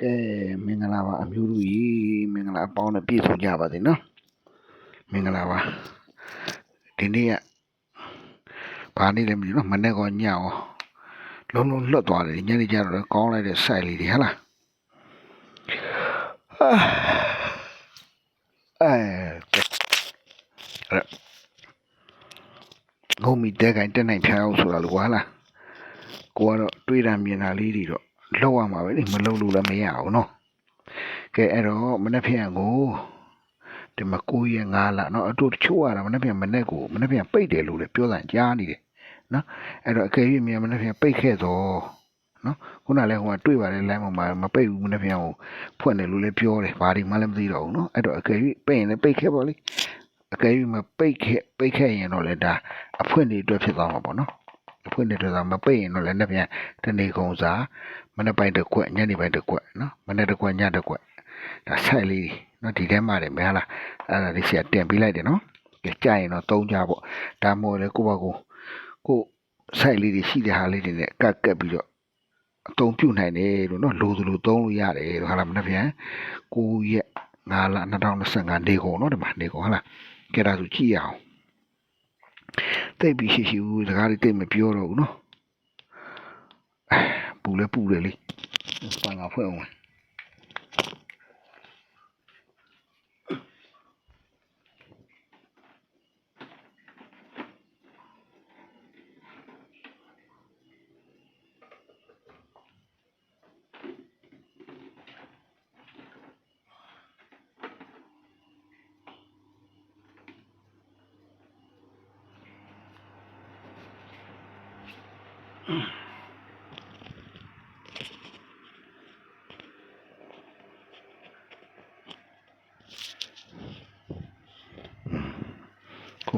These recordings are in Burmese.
ကဲမင်္ဂလာပါအမျိုးတို့ရေမင်္ဂလာအပေါင်းနဲ့ပြည့်စုံကြပါစေနော်မင်္ဂလာပါဒီနေ့ကဘာနေ့လဲမသိဘူးနော်မနေ့ကညောလုံးလုံးလွတ်သွားတယ်ညနေကျတော့ကောင်းလိုက်တဲ့ site လေးတွေဟဟလားအာအဲအဲ့ငုံမီတဲကိုင်တက်နိုင်ဖျားအောင်ဆိုတာလို့ကွာဟလားကိုကတော့တွေးတာမြင်တာလေးတွေတော့ လောက်ရမှာပဲလေမလောက်လို့လည်းမရအောင်နော်ကဲအဲ့တော့မနေ့ဖျက်ကိုဒီမှာ9ရက်5လနော်အတူတချို့ရတာမနေ့ဖျက်မနေ့ကိုမနေ့ဖျက်ပိတ်တယ်လို့လည်းပြောတာကြားနေတယ်နော်အဲ့တော့အကယ်၍မြန်မနေ့ဖျက်ပိတ်ခဲ့တော့နော်ခုနလည်းဟိုကတွေ့ပါတယ် line ပေါ်မှာမပိတ်ဘူးမနေ့ဖျက်ကိုဖွင့်တယ်လို့လည်းပြောတယ်ဘာဒီမှလည်းမသိတော့ဘူးနော်အဲ့တော့အကယ်၍ပိတ်ရင်လည်းပိတ်ခဲ့ပါလိအကယ်၍မပိတ်ခဲ့ပိတ်ခဲ့ရင်တော့လည်းဒါအဖွင့်တွေအတွက်ဖြစ်သွားမှာပေါ့နော်အဖွင့်တွေအတွက်သာမပိတ်ရင်တော့လည်းနေ့ပြန်တနေ့ကုန်စားမ နေ့ပိုင်းတစ်ခွက်ညနေပိုင်းတစ်ခွက်နော်မနေ့တစ်ခွက်ညတစ်ခွက်ဒါဆိုင်လေးနော်ဒီထဲမှာတယ်မဟုတ်လားအဲ့ဒါလေးဆရာတင်ပေးလိုက်တယ်နော်ကဲကြာရင်တော့သုံးကြပေါ့ဒါမို့လေကိုယ့်ဘကိုကိုဆိုင်လေးတွေရှိတဲ့ဟာလေးတွေနဲ့ကတ်ကတ်ပြီးတော့အသုံးပြုနိုင်တယ်လို့နော်လိုသလိုသုံးလို့ရတယ်လို့ဟာလားမနေ့ပြန်9ရက်9လ2025နေကုန်နော်ဒီမှာနေကုန်ဟာလားကဲဒါဆိုကြည့်ရအောင်တိတ်ပြီးရှိရှိဦးစကားလေးတိတ်မပြောတော့ဘူးနော် ပူလဲပူတယ်လေပန်ကဖွဲ့အောင်ကို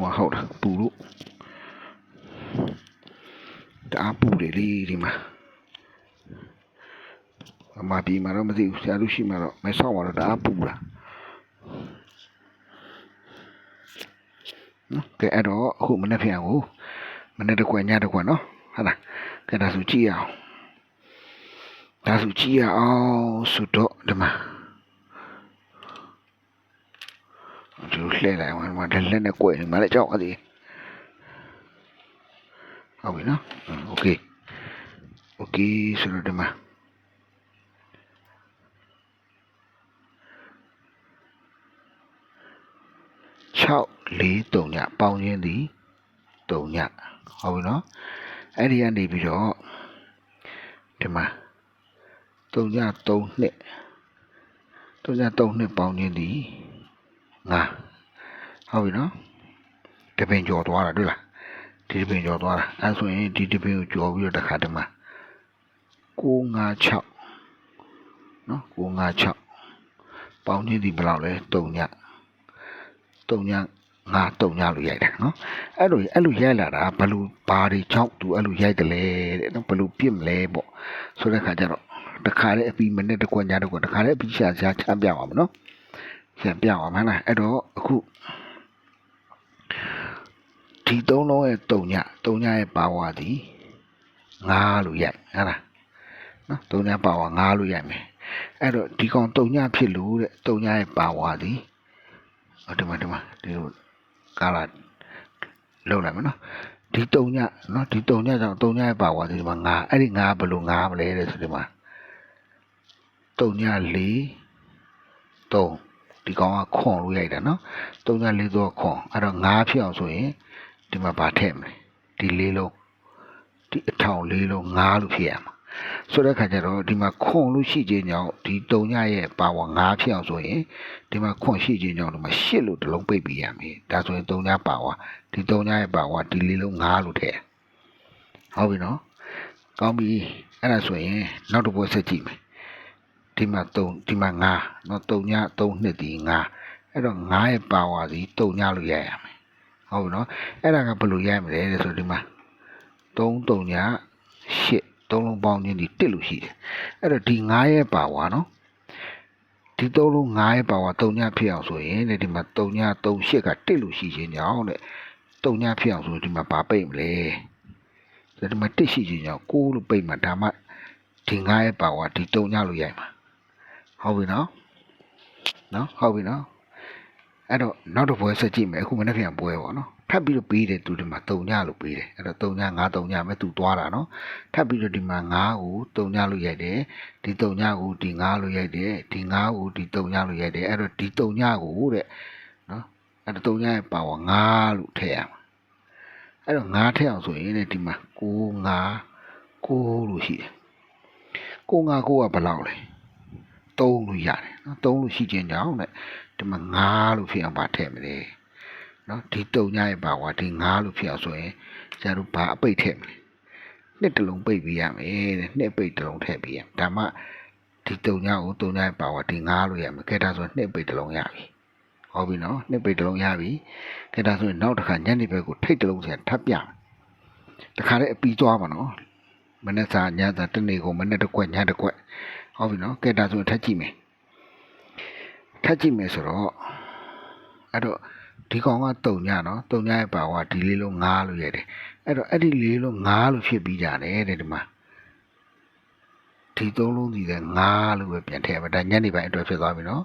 မဟုတ်တာပူလို့တအားပူတယ်လေဒီမှာအမပြီးမှာတော့မသိဘူးဆရာတို့ရှိမှာတော့မဆောက်ပါတော့တအားပူလာနော်ကဲအဲ့တော့အခုမနေ့ပြန်ကိုမနေ့တစ်ခွက်ညတစ်ခွက်နော်ဟုတ်လားကဲဒါဆိုကြည့်ရအောင်ဒါဆိုကြည့်ရအောင်ဆိုတော့ဒီမှာ lên này mà mà lên lên là quẩy mà lại chọn cái gì? Không biết nó ừ, ok. Ok sudah mà. Chậu lý tổ nhạc bao nhiêu lý tổ nhạc? Không nó ấy đi ăn đi bị đó. Thì mà. Tổ nhạc tổ nệ tổ nhạc tổ nệ bao nhiêu lý? Ngà. ဟုတ်ပြီနော်အဲ့ဒီကနေပြီးတော့ဒီမှာ3ည3နှစ်3ည3နှစ်ပေါင်းရင်းသည်ငါဟုတ်ပြီနော်တပင်ကျော်သွားတာတွေ့လားဒီတပင်ကျော်သွားတာအဲဆိုရင်ဒီတပင်ကိုကျော်ပြီးတော့တစ်ခါတည်းမှာ956နော်956ပေါင်းချင်းဒီဘယ်လောက်လဲ3ည3ညငါ3ညလို့ရိုက်တာနော်အဲ့လိုအဲ့လိုရိုက်လာတာဘယ်လိုဘာတွေကြောင့်သူအဲ့လိုရိုက်တယ်လဲတဲ့နော်ဘယ်လိုပြစ်မလဲပေါ့ဆိုတဲ့ခါကျတော့တခါတည်းအပီမိနစ်တစ်ခွက်ညတစ်ခွက်တခါတည်းအပီရှာရှာချမ်းပြပါမယ်နော်ပြန်ပြအောင်မလားအဲ့တော့အခု ဒီသုံးလုံးရဲ့တုံညတုံညရဲ့ပါဝါသည်9လို့ရိုက်ဟုတ်လားနော်တုံညပါဝါ9လို့ရိုက်မယ်အဲ့တော့ဒီကောင်တုံညဖြစ်လို့တဲ့တုံညရဲ့ပါဝါသည်ဟောဒီမှာဒီမှာဒီလိုကာလာလောက်လိုက်မယ်နော်ဒီတုံညနော်ဒီတုံညကြောင့်တုံညရဲ့ပါဝါသည်ဒီမှာ9အဲ့ဒီ9ဘယ်လို9မလဲတဲ့ဆိုဒီမှာတုံည4 3ဒီကောင်ကခွန်လို့ရိုက်တာနော်34သောခွန်အဲ့တော့9ဖြစ်အောင်ဆိုရင် ဒီမှာဗာထည့်မယ်ဒီလေးလုံးဒီအထောင်လေးလုံး9လို့ဖြစ်ရမှာဆိုတဲ့ခါကျတော့ဒီမှာခွန်လို့ရှိခြင်းကြောင့်ဒီတုံညရဲ့ပါဝါ9ဖြစ်အောင်ဆိုရင်ဒီမှာခွန်ရှိခြင်းကြောင့်ဒီမှာ8လို့တစ်လုံးပိတ်ပြီးရမယ်ဒါဆိုရင်တုံညပါဝါဒီတုံညရဲ့ပါဝါဒီလေးလုံး9လို့ထည့်ဟုတ်ပြီနော်ကောင်းပြီအဲ့ဒါဆိုရင်နောက်တစ်ပွဲဆက်ကြည့်မယ် ဒီမှာ3ဒီမှာ9เนาะ3ည3နှစ်ဒီ9အဲ့တော့9ရဲ့ပါဝါစီ3ညလို့ရိုက်ရမယ် ဟုတ်နော်အဲ့ဒါကဘယ်လိုရမလဲဆိုတော့ဒီမှာ3 3ည8သုံးလုံးပေါင်းခြင်းဒီတက်လို့ရှိတယ်အဲ့တော့ဒီ9ရဲ့ပါဝါနော်ဒီသုံးလုံး9ရဲ့ပါဝါ3ညဖြစ်အောင်ဆိုရင်ဒီမှာ3ည3 8ကတက်လို့ရှိခြင်းကြောင့်တဲ့3ညဖြစ်အောင်ဆိုဒီမှာဘာပိတ်မလဲဒီမှာတက်ရှိခြင်းကြောင့်6လို့ပိတ်မှာဒါမှဒီ9ရဲ့ပါဝါဒီ3ညလို့ရိုက်မှာဟုတ်ပြီနော်နော်ဟုတ်ပြီနော် အဲ့တော့နောက်တစ်ပွဲဆက်ကြည့်မယ်အခုမနေ့ပြန်ပွဲပေါ့နော်ထပ်ပြီးတော့ပေးတယ်သူဒီမှာ3ညလို့ပေးတယ်အဲ့တော့3ည9 3ညမဲ့သူသွားတာနော်ထပ်ပြီးတော့ဒီမှာ9ကို3ညလို့ရိုက်တယ်ဒီ3ညကိုဒီ9လို့ရိုက်တယ်ဒီ9ကိုဒီ3ညလို့ရိုက်တယ်အဲ့တော့ဒီ3ညကိုတဲ့နော်အဲ့တော့3ညရဲ့ပါဝါ9လို့ထည့်ရမှာအဲ့တော့9ထည့်အောင်ဆိုရင်တဲ့ဒီမှာ9 9 9လို့ရှိတယ်9 9 9ကဘယ်လောက်လဲ3လို့ရတယ်နော်3လို့ရှိခြင်းကြောင့်တဲ့ ဒီမှာ9လို့ဖြစ်အောင်ပါထည့်မယ်လေနော်ဒီတုံညရဲ့ပါဝါဒီ9လို့ဖြစ်အောင်ဆိုရင်ကျတို့ဘာအပိတ်ထည့်မလဲနှစ်တစ်လုံးပိတ်ပေးရမယ်တဲ့နှစ်ပိတ်တစ်လုံးထည့်ပေးရမယ်ဒါမှဒီတုံညကိုတုံညရဲ့ပါဝါဒီ9လို့ရမယ်ကဲဒါဆိုနှစ်ပိတ်တစ်လုံးရပြီဟုတ်ပြီနော်နှစ်ပိတ်တစ်လုံးရပြီကဲဒါဆိုရင်နောက်တစ်ခါညနေဘက်ကိုထိတ်တစ်လုံးဆက်ထပ်ပြမယ်တခါလေးအပီးသွားပါနော်မနေ့စာညစာတနေ့ကိုမနေ့တစ်ကွက်ညတစ်ကွက်ဟုတ်ပြီနော်ကဲဒါဆိုရင်ထပ်ကြည့်မယ် ထပ်ကြည့်မယ်ဆိုတော့အဲ့တော့ဒီကောင်ကတုံညနော်တုံညရဲ့ပါဝါဒီလေးလုံး9လို့ရတယ်အဲ့တော့အဲ့ဒီလေးလုံး9လို့ဖြစ်ပြီးကြတယ်တဲ့ဒီမှာဒီသုံးလုံးစီတဲ့9လို့ပဲပြန်ထည့်ပါဒါညနေပိုင်းအတွက်ဖြစ်သွားပြီနော်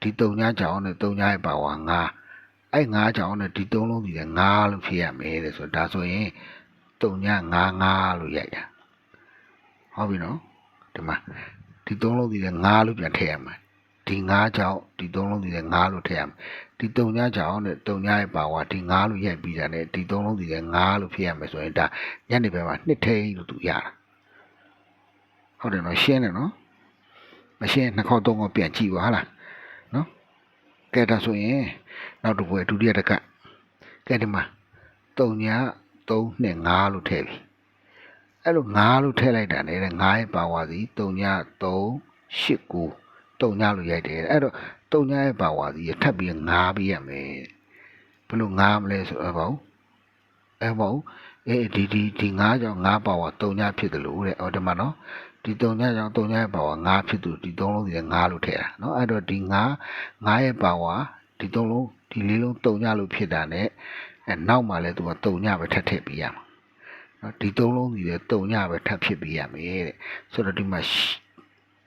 ဒီတုံညကြောင်နဲ့တုံညရဲ့ပါဝါ9အဲ့9ကြောင်နဲ့ဒီသုံးလုံးစီတဲ့9လို့ဖြစ်ရမယ်တဲ့ဆိုတော့ဒါဆိုရင်တုံည95လို့ရိုက်တာဟုတ်ပြီနော်ဒီမှာဒီသုံးလုံးစီတဲ့9လို့ပြန်ထည့်ရမှာ ဒီ9ကြောင်ဒီသုံးလုံးစီတဲ့9လို့ထည့်ရမှာဒီတုံညကြောင်တဲ့တုံညရဲ့ပါဝါဒီ9လို့ရိုက်ပြီးတာနဲ့ဒီသုံးလုံးစီတဲ့9လို့ဖြစ်ရမယ်ဆိုရင်ဒါညနေဘက်မှာနှစ်ထိန်လို့သူရတာဟုတ်တယ်နော်ရှင်းတယ်နော်မရှင်းနှစ်ခေါက်သုံးခေါက်ပြန်ကြည့်ပါဟာလားနော်ကဲဒါဆိုရင်နောက်တစ်ပွဲဒုတိယတစ်ကပ်ကဲဒီမှာတုံည3နဲ့5လို့ထည့်ပြီအဲ့လို5လို့ထည့်လိုက်တာနဲ့9ရဲ့ပါဝါစီတုံည3 8 9 တုံညလို့ရိုက်တယ်အဲ့တော့တုံညာရဲ့ပါဝါစီရထပ်ပြီးငားပေးရမယ်ဘယ်လိုငားမလဲဆိုတော့ပေါ့အဲပေါ့အေးဒီဒီဒီငားကြောင့်ငားပါဝါတုံညာဖြစ်တယ်လို့တဲ့ဟောဒီမှာနော်ဒီတုံညာကြောင့်တုံညာရဲ့ပါဝါငားဖြစ်သူဒီသုံးလုံးစီငားလို့ထည့်တာနော်အဲ့တော့ဒီငားငားရဲ့ပါဝါဒီသုံးလုံးဒီလေးလုံးတုံညာလို့ဖြစ်တာ ਨੇ အဲနောက်မှလည်းသူကတုံညာပဲထပ်ထည့်ပေးရမှာနော်ဒီသုံးလုံးစီလည်းတုံညာပဲထပ်ဖြစ်ပေးရမယ်တဲ့ဆိုတော့ဒီမှာ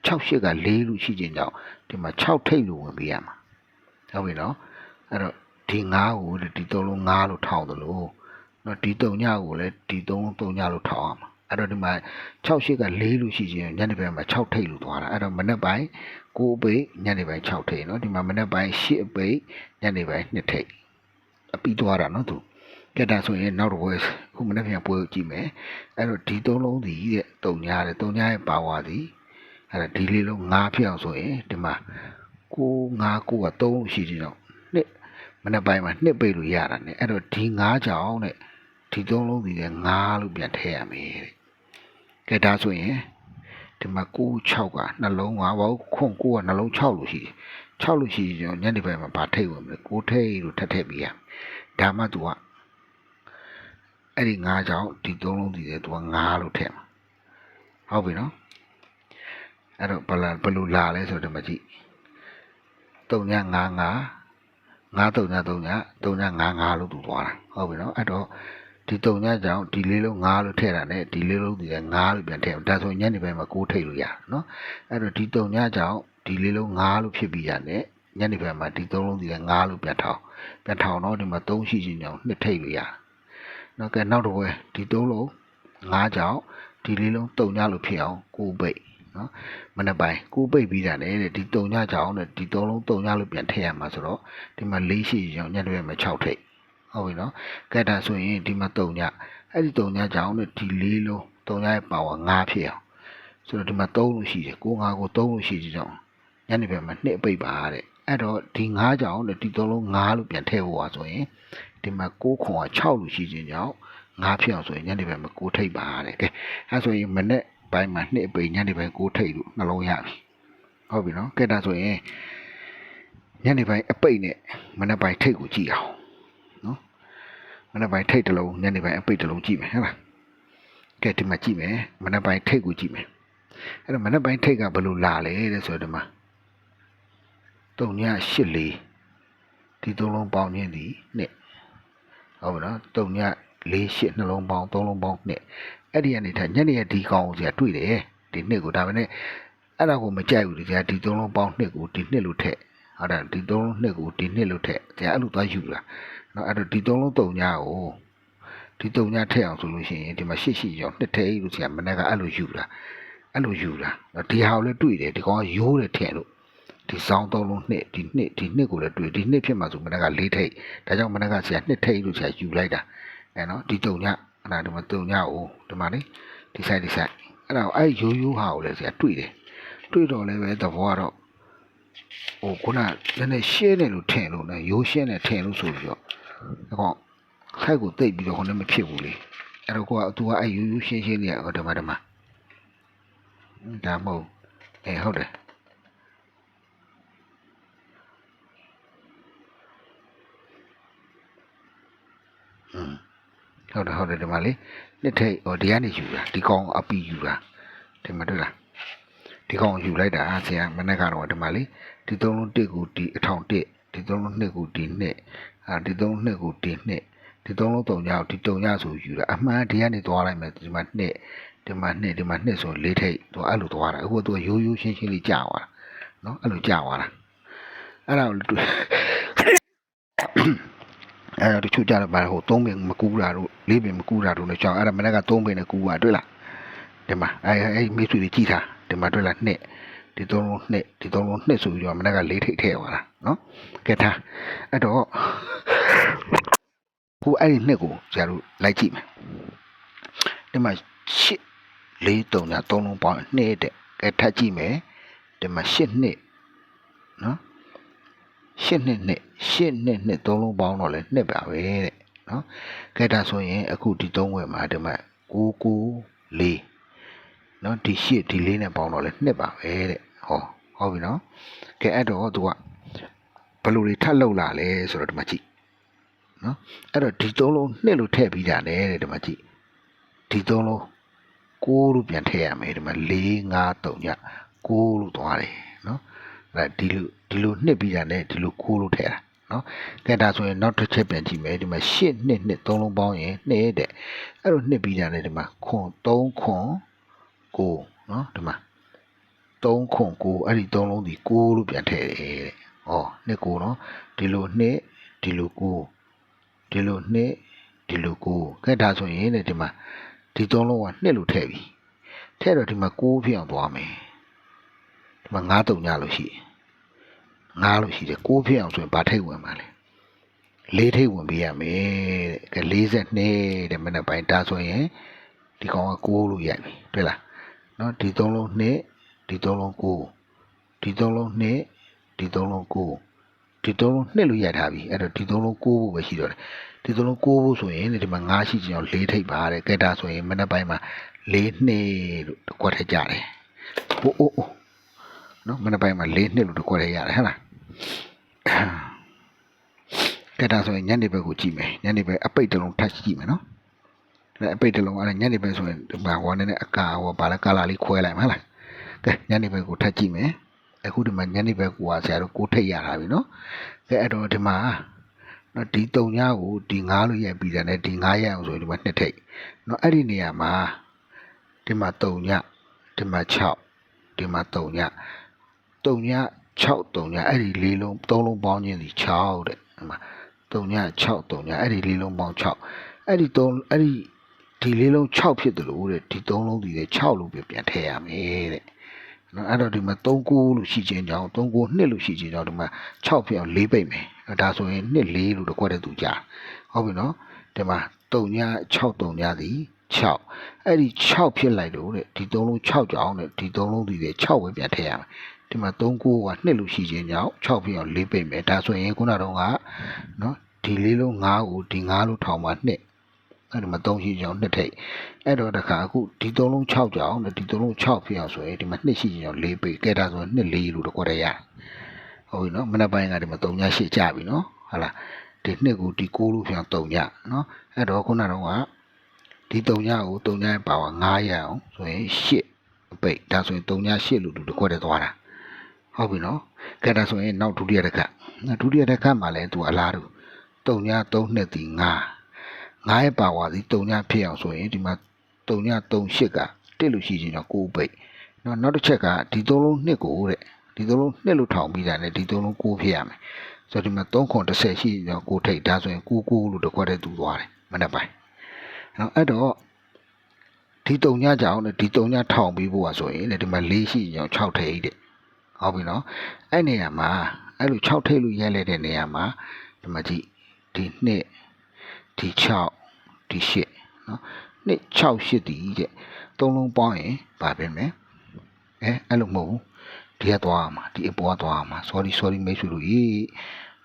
6ရှစ်က4လို့ရှိခြင်းကြောင့်ဒီမှာ6ထိပ်လို့ဝင်ပေးရမှာဟုတ်ပြီနော်အဲ့တော့ဒီ9ကိုဒီ3လုံး9လို့ထောင်းသလိုနော်ဒီ3ညကိုလည်းဒီ3လုံး3ညလို့ထောင်းအောင်အဲ့တော့ဒီမှာ6ရှိက4လို့ရှိခြင်းညနေပိုင်းမှာ6ထိပ်လို့သွားတာအဲ့တော့မနေ့ပိုင်း9အပိတ်ညနေပိုင်း6ထိပ်နော်ဒီမှာမနေ့ပိုင်း10အပိတ်ညနေပိုင်း2ထိပ်အပြီးသွားတာနော်သူကဲဒါဆိုရင်နောက်တစ်ပွဲခုမနေ့ပြန်ပွဲကြည့်မယ်အဲ့တော့ဒီ3လုံးစီတဲ့3ညတဲ့3ညရဲ့ပါဝါစီ အဲ့ဒါဒီလေးလုံး9ဖြစ်အောင်ဆိုရင်ဒီမှာ9 9 9က3လို့ရှိကြတော့နှစ်မနေ့ပိုင်းမှာနှစ်ပိတ်လို့ရတာ ਨੇ အဲ့တော့ဒီ9ကြောင်တဲ့ဒီ3လုံးစီတဲ့9လို့ပြန်ထည့်ရမယ်တဲ့ကဲဒါဆိုရင်ဒီမှာ9 6ကနှလုံး9ဘာခွန်9ကနှလုံး6လို့ရှိတယ်6လို့ရှိရင်ညနေပိုင်းမှာဗာထိတ်ဝင်မယ်9ထိတ်လို့ထပ်ထည့်ပြီးရဒါမှ तू ကအဲ့ဒီ9ကြောင်ဒီ3လုံးစီတဲ့ तू က9လို့ထည့်မှာဟုတ်ပြီနော် အဲ့တော့ဘယ်လာဘယ်လိုလာလဲဆိုတော့မကြည့်3ည9 9 9 3ည3ည3ည9 9လို့သူသွားတာဟုတ်ပြီနော်အဲ့တော့ဒီ3ညကြောင့်ဒီလေးလုံး9လို့ထည့်တာ ਨੇ ဒီလေးလုံးဒီက9လို့ပြန်ထည့်ဒါဆိုညနေပိုင်းမှာ6ထိတ်လို့ရနော်အဲ့တော့ဒီ3ညကြောင့်ဒီလေးလုံး9လို့ဖြစ်ပြီးရတယ်ညနေပိုင်းမှာဒီ3လုံးဒီက9လို့ပြန်ထောင်ပြန်ထောင်တော့ဒီမှာ3ရှိချင်းကြောင့်2ထိတ်လို့ရနော်ကဲနောက်တစ်ပွဲဒီ3လုံး9ကြောင့်ဒီလေးလုံး3ညလို့ဖြစ်အောင်6ပိတ် နော်မနေ့ပိုင်းကိုပိတ်ပြီးတာလေတဲ့ဒီတုံညကြောင်တဲ့ဒီသုံးလုံးတုံညလို့ပြန်ထည့်ရမှာဆိုတော့ဒီမှာ၄ရှိရောညတွေမှာ6ထိပ်ဟုတ်ပြီနော်ကဲဒါဆိုရင်ဒီမှာတုံညအဲ့ဒီတုံညကြောင်တဲ့ဒီ၄လုံးတုံညရဲ့ပါဝါ9ဖြစ်အောင်ဆိုတော့ဒီမှာ3လို့ရှိတယ်ကို9ကို3လို့ရှိကြကြောင်ညနေပိုင်းမှာ2ပိတ်ပါတဲ့အဲ့တော့ဒီ9ကြောင်တဲ့ဒီသုံးလုံး9လို့ပြန်ထည့်ဖို့ပါဆိုရင်ဒီမှာ6ခွန်က6လို့ရှိခြင်းကြောင့်9ဖြစ်အောင်ဆိုရင်ညနေပိုင်းမှာ6ထိပ်ပါတဲ့ကဲအဲဆိုရင်မနေ့ ပိုင်းမှာနှစ်ပိန်ညနေပိုင်း6ထိပ်လို့နှလုံးရပြီဟုတ်ပြီနော်ကဲဒါဆိုရင်ညနေပိုင်းအပိတ်နဲ့မနေ့ပိုင်းထိပ်ကိုကြည့်အောင်နော်မနေ့ပိုင်းထိပ်တစ်လုံးညနေပိုင်းအပိတ်တစ်လုံးကြည့်မယ်ဟုတ်လားကဲဒီမှာကြည့်မယ်မနေ့ပိုင်းထိပ်ကိုကြည့်မယ်အဲ့တော့မနေ့ပိုင်းထိပ်ကဘယ်လိုလာလဲတဲ့ဆိုတော့ဒီမှာ3ည8လေးဒီသုံးလုံးပေါင်းခြင်းဒီနှစ်ဟုတ်ပြီနော်3ည 4 8နှလုံးပေါင်း3လုံးပေါင်းနှစ်အဲ့ဒီကနေထညနေရဲ့ဒီကောင်ကိုကြာတွေ့တယ်ဒီနှစ်ကိုဒါပေမဲ့အဲ့ဒါကိုမကြိုက်ဘူးတရားဒီသုံးလုံးပေါင်းနှစ်ကိုဒီနှစ်လို့ထည့်ဟုတ်တယ်ဒီသုံးလုံးနှစ်ကိုဒီနှစ်လို့ထည့်တရားအဲ့လိုသွားယူလာနော်အဲ့တော့ဒီသုံးလုံးတုံညာကိုဒီတုံညာထည့်အောင်ဆိုလို့ရှိရင်ဒီမှာရှစ်ရှိရောနှစ်ထည့်လို့ဆရာမနေ့ကအဲ့လိုယူလာအဲ့လိုယူလာဒီဟာကိုလည်းတွေ့တယ်ဒီကောင်ကရိုးတယ်ထည့်လို့ဒီစောင်းသုံးလုံးနှစ်ဒီနှစ်ဒီနှစ်ကိုလည်းတွေ့ဒီနှစ်ဖြစ်မှာဆိုမနေ့ကလေးထိတ်ဒါကြောင့်မနေ့ကဆရာနှစ်ထိတ်လို့ဆရာယူလိုက်တာ အဲ့နော်ဒီတုံညာအဲ့ဒါဒီမှာတုံညာကိုဒီမှာလေဒီ side ဒီ side အဲ့ဒါကိုအဲ့ရိုးရိုးဟာကိုလည်းဆရာတွေ့တယ်တွေ့တော့လည်းပဲသဘောကတော့ဟိုခုနနည်းနည်းရှင်းတယ်လို့ထင်လို့နော်ရိုးရှင်းတယ်ထင်လို့ဆိုပြီးတော့အကောင်ခိုက်ကိုတိတ်ပြီးတော့ခုနမဖြစ်ဘူးလေအဲ့တော့ကိုကသူကအဲ့ရိုးရိုးရှင်းရှင်းလေးကဓမ္မဓမ္မဒါမဟုတ်အဲဟုတ်တယ်อืม ဟုတ်တယ်ဟုတ်တယ်ဒီမှာလေနှစ်ထိတ်ဟိုဒီကနေယူတာဒီကောင်အပီယူတာဒီမှာတွေ့လားဒီကောင်ယူလိုက်တာဆရာမနေ့ကတော့ဒီမှာလေဒီသုံးလုံးတစ်ကိုဒီအထောင်တစ်ဒီသုံးလုံးနှစ်ကိုဒီနှစ်အာဒီသုံးလုံးနှစ်ကိုဒီနှစ်ဒီသုံးလုံးတုံညောက်ဒီတုံညဆိုယူတာအမှန်ဒီကနေသွားလိုက်မယ်ဒီမှာနှစ်ဒီမှာနှစ်ဒီမှာနှစ်ဆိုလေးထိပ်သူအဲ့လိုသွားတာအခုကသူရိုးရိုးရှင်းရှင်းလေးကြာသွားတာနော်အဲ့လိုကြာသွားတာအဲ့ဒါကိုတွေ့ အဲ့တော့တချို့ကြတော့ဗာဟိုသုံးပင်မကူးတာတို့လေးပင်မကူးတာတို့လည်းကြောက်အဲ့ဒါမနေ့ကသုံးပင်နဲ့ကူးတာတွေ့လားဒီမှာအဲ့အဲ့မိတ်ဆွေတွေကြည့်တာဒီမှာတွေ့လားနှစ်ဒီသုံးလုံးနှစ်ဒီသုံးလုံးနှစ်ဆိုပြီးတော့မနေ့ကလေးထိပ်ထည့်သွားတာနော်ကဲထားအဲ့တော့ခုအဲ့ဒီနှစ်ကိုဆရာတို့လိုက်ကြည့်မယ်ဒီမှာရှစ်လေးတုံညာသုံးလုံးပေါင်းနှစ်တဲ့ကဲထပ်ကြည့်မယ်ဒီမှာရှစ်နှစ်နော် ရှစ်နှစ်နှစ်ရှစ်နှစ်နှစ်သုံးလုံးပေါင်းတော့လဲနှစ်ပါပဲတဲ့နော်ကဲဒါဆိုရင်အခုဒီသုံးဝက်မှာဒီမှာ9 9လေးနော်ဒီရှစ်ဒီလေးနဲ့ပေါင်းတော့လဲနှစ်ပါပဲတဲ့ဟောဟုတ်ပြီနော်ကဲအဲ့တော့သူကဘယ်လိုတွေထပ်လောက်လာလဲဆိုတော့ဒီမှာကြည့်နော်အဲ့တော့ဒီသုံးလုံးနှစ်လို့ထည့်ပြီးတာလေတဲ့ဒီမှာကြည့်ဒီသုံးလုံး6လို့ပြန်ထည့်ရမယ်ဒီမှာ4 5 3ည6လို့သွားတယ်နော် အဲ့ဒီလိုဒီလိုနှစ်ပြီးတာနဲ့ဒီလို6လို့ထည့်တာနော်ကဲဒါဆိုရင်နောက်တစ်ချက်ပြန်ကြည့်မယ်ဒီမှာ8နှစ်နှစ်သုံးလုံးပေါင်းရင်နှစ်တဲ့အဲ့လိုနှစ်ပြီးတာနဲ့ဒီမှာခွန်3ခွန်ကိုနော်ဒီမှာ3ခွန်ကိုအဲ့ဒီ3လုံးဒီ6လို့ပြန်ထည့်တယ်တဲ့။ဩနှစ်ကိုနော်ဒီလိုနှစ်ဒီလိုကိုဒီလိုနှစ်ဒီလိုကိုကဲဒါဆိုရင်တဲ့ဒီမှာဒီ3လုံးကနှစ်လို့ထည့်ပြီ။ထည့်တော့ဒီမှာ6ဖြစ်အောင်သွားမယ်။ ဒီမှာ9တုံညလို့ရှိတယ်။9လို့ရှိတယ်6ဖြစ်အောင်ဆိုရင်ဘာထိတ်ဝင်မှာလဲ။လေးထိတ်ဝင်ပေးရမယ်တဲ့။ကဲ42တဲ့မနေ့ပိုင်းဒါဆိုရင်ဒီကောင်က6လို့ရိုက်ပြီတွေ့လား။နော်ဒီ3လုံးနှစ်ဒီ3လုံး9ဒီ3လုံးနှစ်ဒီ3လုံး9ဒီ3လုံးနှစ်လို့ရိုက်ထားပြီအဲ့တော့ဒီ3လုံး9ဖို့ပဲရှိတော့တယ်ဒီ3လုံး9ဖို့ဆိုရင်ဒီမှာ9ရှိချင်အောင်4ထိပ်ပါတယ်ကဲဒါဆိုရင်မနေ့ပိုင်းမှာ4နှစ်လို့တစ်ခွက်ထည့်ကြတယ်ဟိုးအိုး နော်မနေ့ပိုင်းမှာ4နှစ်လို့တစ်ခွက်ထည့်ရတယ်ဟဲ့လားကဲဒါဆိုရင်ညနေဘက်ကိုကြည့်မယ်ညနေဘက်အပိတ်တစ်လုံးထပ်ကြည့်မယ်နော်အဲ့အပိတ်တစ်လုံးအဲ့ညနေဘက်ဆိုရင်ဒီမှာဟောနေတဲ့အကာဟောဗာလဲကာလာလေးခွဲလိုက်မှာဟဲ့လားကဲညနေဘက်ကိုထပ်ကြည့်မယ်အခုဒီမှာညနေဘက်ကိုကဆရာတို့ကိုထိတ်ရတာပြီနော်ကဲအဲ့တော့ဒီမှာနော်ဒီတုံညာကိုဒီ9လို့ရိုက်ပြီးတယ်နဲ့ဒီ9ရိုက်အောင်ဆိုရင်ဒီမှာနှစ်ထိတ်နော်အဲ့ဒီနေရာမှာဒီမှာတုံညာဒီမှာ6ဒီမှာတုံညာ တုံညာ6တုံညာအဲ့ဒီလေးလုံးသုံးလုံးပေါင်းခြင်းဒီ6တဲ့ဒီမှာတုံညာ6တုံညာအဲ့ဒီလေးလုံးပေါင်း6အဲ့ဒီသုံးအဲ့ဒီဒီလေးလုံး6ဖြစ်တယ်လို့တဲ့ဒီသုံးလုံးဒီလေ6လို့ပြန်ထည့်ရမယ်တဲ့နော်အဲ့တော့ဒီမှာ3ကိုလို့ရှိခြင်းကြောင့်3ကို2လို့ရှိခြင်းကြောင့်ဒီမှာ6ဖြစ်အောင်4ပိတ်မယ်ဒါဆိုရင်2 4လို့တကွက်တဲ့သူကြာဟုတ်ပြီနော်ဒီမှာ3ည6 3ညသည်6အဲ့ဒီ6ဖြစ်လိုက်လို့တဲ့ဒီ3လုံး6ကြောင်းတဲ့ဒီ3လုံးဒီလေ6ပဲပြန်ထည့်ရမယ် ဒီမှာ3ကိုက2လို့ရှိခြင်းကြောင့်6ဖြစ်အောင်4ပိတ်မယ်ဒါဆိုရင်ခုနတော့ကနော်ဒီလေးလုံး9ကိုဒီ9လို့ထောင်ပါ2အဲ့ဒီမှာ3ရှိကြောင်း2ထိပ်အဲ့တော့တခါအခုဒီ3လုံး6ကြောင်းနဲ့ဒီ3လုံး6ဖြစ်အောင်ဆိုရင်ဒီမှာ2ရှိကြောင်း4ပိတ်ကဲဒါဆိုရင်2 4လို့တကွက်ရရဟုတ်ပြီနော်မနက်ပိုင်းကဒီမှာ3ည8ကြပြီနော်ဟုတ်လားဒီနှစ်ကိုဒီ6လို့ဖြစ်အောင်3ညနော်အဲ့တော့ခုနတော့ကဒီ3ညကို3ညရဲ့ပါဝါ9ရအောင်ဆိုရင်8ပိတ်ဒါဆိုရင်3ည8လို့တကွက်တသွားတာ ဟုတ်ပြီနော်ကဲဒါဆိုရင်နောက်ဒုတိယတစ်ခါဒုတိယတစ်ခါမှာလည်းသူအလားတူ3ည3နှစ်ဒီ9 9ရဲ့ပါဝါစီ3ညဖြစ်အောင်ဆိုရင်ဒီမှာ3ည38ကတစ်လို့ရှိချင်းတော့9ပိတ်နော်နောက်တစ်ချက်ကဒီသုံးလုံးနှစ်ကိုတဲ့ဒီသုံးလုံးနှစ်လို့ထောင်ပြီးတာနဲ့ဒီသုံးလုံးကိုဖြစ်ရမယ်ဆိုတော့ဒီမှာ3ခွန်30ရှိတော့ကိုထိတ်ဒါဆိုရင်ကိုကိုလို့တစ်ခွက်တည်းတူသွားတယ်မနေ့ပိုင်းနော်အဲ့တော့ဒီတုံညကြောင့်ဒီတုံညထောင်ပြီးဖို့อ่ะဆိုရင်ဒီမှာ4ရှိရင်6ထိတ်တဲ့ ဟုတ်ပြီနော်အဲ့နေရာမှာအဲ့လို6ထိတ်လို့ရိုက်လိုက်တဲ့နေရာမှာဒီမှာကြည့်ဒီနှစ်ဒီ6ဒီ8နော်နှစ်6 8ဒီတဲ့သုံးလုံးပေါင်းရင်ဗာပြင်မယ်အဲအဲ့လိုမဟုတ်ဘူးဒီကသွားမှာဒီအပေါ်ကသွားမှာ sorry sorry မိတ်ဆွေတို့ရေ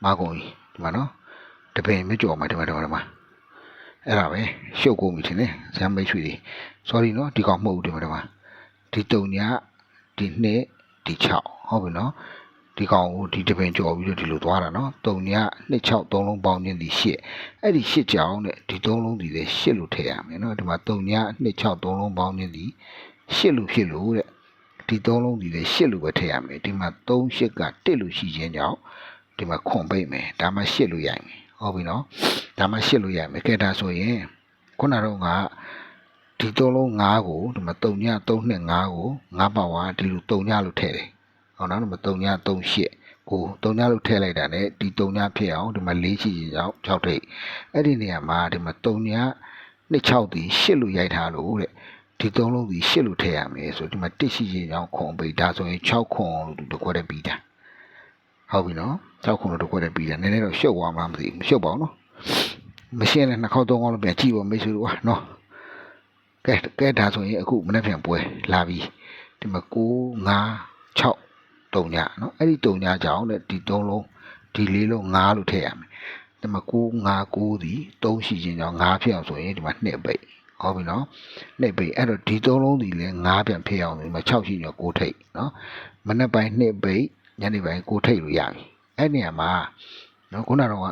မကုန်ကြီးဒီမှာနော်တပင်မကြော်မှာဒီမှာဒီမှာဒီမှာအဲ့ဒါပဲရှုပ်ကုန်ပြီထင်တယ်ဇာမိတ်ဆွေတွေ sorry နော်ဒီကောင်မဟုတ်ဘူးဒီမှာဒီမှာဒီတုံညာဒီနှစ် ဒီ6ဟုတ်ပြီနော်ဒီကောင်ကိုဒီတပင်ကြော်ပြီးတော့ဒီလိုသွားတာနော်တုံညာနှစ်6သုံးလုံးပေါင်းခြင်းဒီ8အဲ့ဒီ8ကြောင်းတဲ့ဒီသုံးလုံးဒီလေ8လို့ထည့်ရမယ်နော်ဒီမှာတုံညာနှစ်6သုံးလုံးပေါင်းခြင်းဒီ8လို့ဖြစ်လို့တဲ့ဒီသုံးလုံးဒီလေ8လို့ပဲထည့်ရမယ်ဒီမှာ3 8က1လို့ရှိခြင်းကြောင့်ဒီမှာခွန်ပိတ်မယ်ဒါမှ8လို့ရိုက်မယ်ဟုတ်ပြီနော်ဒါမှ8လို့ရိုက်မယ်ကဲဒါဆိုရင်ခုနတော့က ဒီသုံးလုံး9ကိုဒီမှာ3ည3နှစ်9ကို9ပါဝါဒီလို3ညလို့ထည့်တယ်။ဟောနော်ဒီမှာ3ည3 8ကို3ညလို့ထည့်လိုက်တာ ਨੇ ဒီ3ညဖြစ်အောင်ဒီမှာ4ရှိရင်ကြောင့်6ထိပ်အဲ့ဒီနေရာမှာဒီမှာ3ညနှစ်6ဒီ8လို့ရိုက်ထားလို့တဲ့ဒီသုံးလုံးဒီ8လို့ထည့်ရမယ်ဆိုဒီမှာ1ရှိရင်ကြောင့်ခွန်ပိတ်ဒါဆိုရင်6ခွန်လို့တကွက်တည်းပြီးတာဟုတ်ပြီနော်6ခွန်လို့တကွက်တည်းပြီးတာနည်းနည်းတော့ရှုပ်သွားမှမသိဘူးမရှုပ်ပါဘူးနော်မရှင်းနဲ့နှစ်ခေါက်သုံးခေါက်လို့ပြန်ကြည့်ပါမိတ်ဆွေတို့ကနော် ကဲကဲဒါဆိုရင်အခုမနေ့ပြန်ပွဲလာပြီဒီမှာ9 5 6တုံညเนาะအဲ့ဒီတုံညကြောင့်တဲ့ဒီ3လုံးဒီလေးလုံး9လို့ထည့်ရမယ်ဒီမှာ9 5 9ဒီ3ရှိခြင်းကြောင့်9ဖြစ်အောင်ဆိုရင်ဒီမှာ2ပိတ်ဟုတ်ပြီเนาะ2ပိတ်အဲ့တော့ဒီ3လုံးဒီလဲ9ပြန်ဖြစ်အောင်ဒီမှာ6ရှိရင်9ထိတ်เนาะမနေ့ပိုင်း2ပိတ်ညနေပိုင်း9ထိတ်လို့ရပြီအဲ့နေရာမှာเนาะခုနကတော့9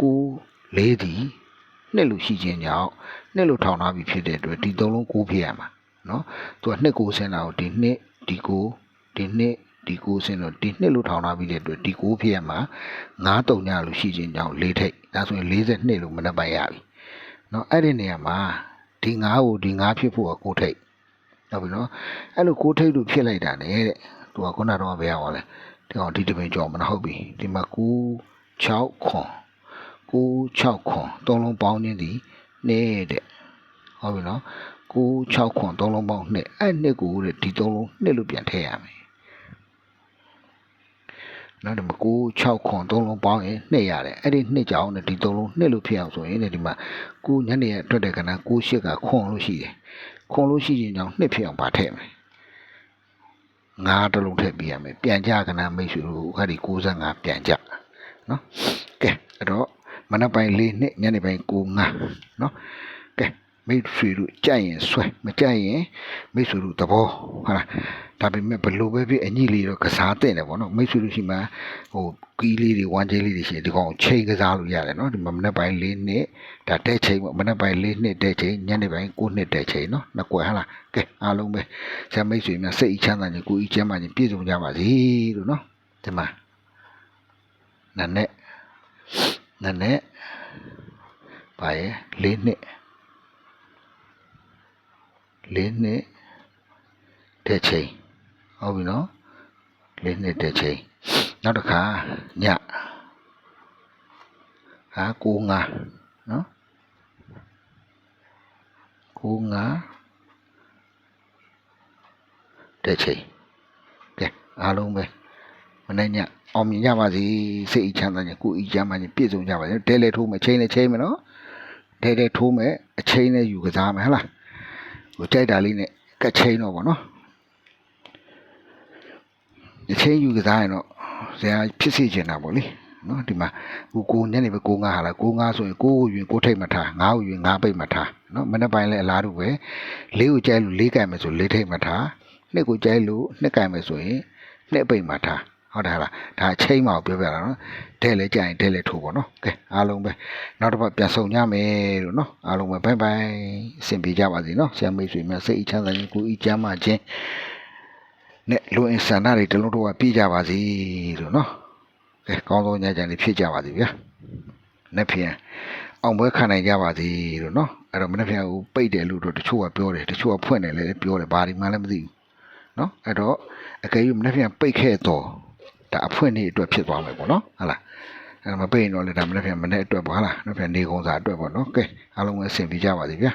9 4ဒီ နှစ်လို့ရှိခြင်းကြောင့်နှစ်လို့ထောင်ထားပြီးဖြစ်တဲ့အတွက်ဒီသုံးလုံးကိုဖြစ်ရမှာနော်သူကနှစ်ကိုဆင်းတာကိုဒီနှစ်ဒီကိုဒီနှစ်ဒီကိုဆင်းတော့ဒီနှစ်လို့ထောင်ထားပြီးတဲ့အတွက်ဒီကိုဖြစ်ရမှာ9တုံညလို့ရှိခြင်းကြောင့်၄ထိပ်ဒါဆိုရင်42လို့မနှက်ပိုင်ရပြီနော်အဲ့ဒီနေရာမှာဒီ9ကိုဒီ9ဖြစ်ဖို့ကကိုထိပ်ဟုတ်ပြီနော်အဲ့လိုကိုထိပ်လို့ဖြစ်လိုက်တာနဲ့တဲ့သူကခုနတော့ဘယ်ရောက်လဲဒီကောင်ဒီတပင်ကြော်မနှဟုတ်ပြီဒီမှာ9 6ခွန်9 6ခွန်သုံးလုံးပေါင်းခြင်းဒီနေတဲ့ဟုတ်ပြီနော်9 6ခွန်သုံးလုံးပေါင်းနှစ်အဲ့နှစ်ကိုတဲ့ဒီသုံးလုံးနှစ်လို့ပြန်ထည့်ရမယ်နောက်ဒီမှာ9 6ခွန်သုံးလုံးပေါင်းရင်နှစ်ရတယ်အဲ့ဒီနှစ်ကြောင်းနဲ့ဒီသုံးလုံးနှစ်လို့ဖြစ်အောင်ဆိုရင်ဒီမှာ9ညနေရအတွက်တဲ့ကဏ္ဍ9 8ကခွန်လို့ရှိတယ်ခွန်လို့ရှိရင်ကြောင့်နှစ်ဖြစ်အောင်ဗာထည့်မယ်ငါးတလုံးထည့်ပြရမယ်ပြန်ကြကဏ္ဍမိတ်ဆွေတို့ခါဒီ65ပြန်ကြနော်ကဲအဲ့တော့ မနက်ပိုင်း၄နှစ်ညနေပိုင်း9 5နော်ကဲမိတ်ဆွေတို့ကြိုက်ရင်ဆွဲမကြိုက်ရင်မိတ်ဆွေတို့သဘောဟုတ်လားဒါပေမဲ့ဘလို့ပဲဖြစ်အညိလေးတော့ကစားတဲ့တယ်ဗောနော်မိတ်ဆွေတို့ရှိမှဟိုကီးလေးတွေဝမ်းချေးလေးတွေရှိရင်ဒီကောင်ချိန်ကစားလို့ရတယ်နော်ဒီမနက်ပိုင်း၄နှစ်ဒါတဲ့ချိန်ပေါ့မနက်ပိုင်း၄နှစ်တဲ့ချိန်ညနေပိုင်း9နှစ်တဲ့ချိန်နော်နှစ်ကွယ်ဟုတ်လားကဲအားလုံးပဲဆရာမိတ်ဆွေများစိတ်အချမ်းသာခြင်းကိုယ်အချမ်းသာခြင်းပြည့်စုံကြပါစေလို့နော်ဒီမှာနနဲ့ နနဲ့ပါရဲ့၄နှစ်၄နှစ်တဲ့ချိန်ဟုတ်ပြီနော်၄နှစ်တဲ့ချိန်နောက်တစ်ခါညဟာကိုငါနော်ကိုငါတဲ့ချိန်ကဲအားလုံးပဲ မနေ့ညအောင်မြင်ကြပါစေစိတ်အချမ်းသာခြင်းကိုယ်အချမ်းသာခြင်းပြည့်စုံကြပါစေတဲလေထိုးမယ်ချိန်လေချိန်မယ်နော်တဲတဲထိုးမယ်အချိန်နဲ့ယူကစားမယ်ဟလားဟိုကြိုက်တာလေးနဲ့ကတ်ချိန်တော့ဗောနော်အချိန်ယူကစားရင်တော့ဇာဖြစ်စေချင်တာဗောလေနော်ဒီမှာဟိုကိုညနေပဲကိုငါဟာလားကိုငါဆိုရင်ကိုကိုယူကိုထိတ်မထားငါ့ကိုယူငါပိတ်မထားနော်မနေ့ပိုင်းလည်းအလားတူပဲလေးကိုကြိုက်လို့လေးကင်မယ်ဆိုလေးထိတ်မထားနှစ်ကိုကြိုက်လို့နှစ်ကင်မယ်ဆိုရင်နှစ်ပိတ်မထား ဟုတ်တယ်ဟလားဒါအချိန်မှပြောပြတာနော်တဲ့လဲကြရင်တဲ့လဲထိုးပါနော်ကဲအားလုံးပဲနောက်တစ်ပတ်ပြန်ဆုံကြမယ်လို့နော်အားလုံးပဲဘိုင်ဘိုင်အဆင်ပြေကြပါစေနော်ဆရာမိတ်ဆွေများစိတ်အချမ်းသာခြင်းကိုယ်ဤချမ်းသာခြင်းနဲ့လူအင်ဆန္ဒတွေတလုံးတော့ပြည့်ကြပါစေလို့နော်ကဲကောင်းဆုံးညချမ်းလေးဖြစ်ကြပါစေဗျာနေ့ဖြန်အောင်ပွဲခံနိုင်ကြပါစေလို့နော်အဲ့တော့မနေ့ဖြန်ကိုပိတ်တယ်လို့တော့တချို့ကပြောတယ်တချို့ကဖွင့်တယ်လည်းပြောတယ်ဘာဒီမှလည်းမသိဘူးနော်အဲ့တော့အကယ်၍မနေ့ပြန်ပိတ်ခဲ့တော့ ဒါအဖွင့်နေအတွက်ဖြစ်သွားမယ်ပေါ့နော်ဟုတ်လားအဲ့မပိတ်ရင်တော့လေဒါမနေ့ပြန်မနေ့အတွက်ပေါ့ဟုတ်လားမနေ့ပြန်နေကုန်စာအတွက်ပေါ့နော်ကဲအားလုံးပဲအဆင်ပြေကြပါစေဗျာ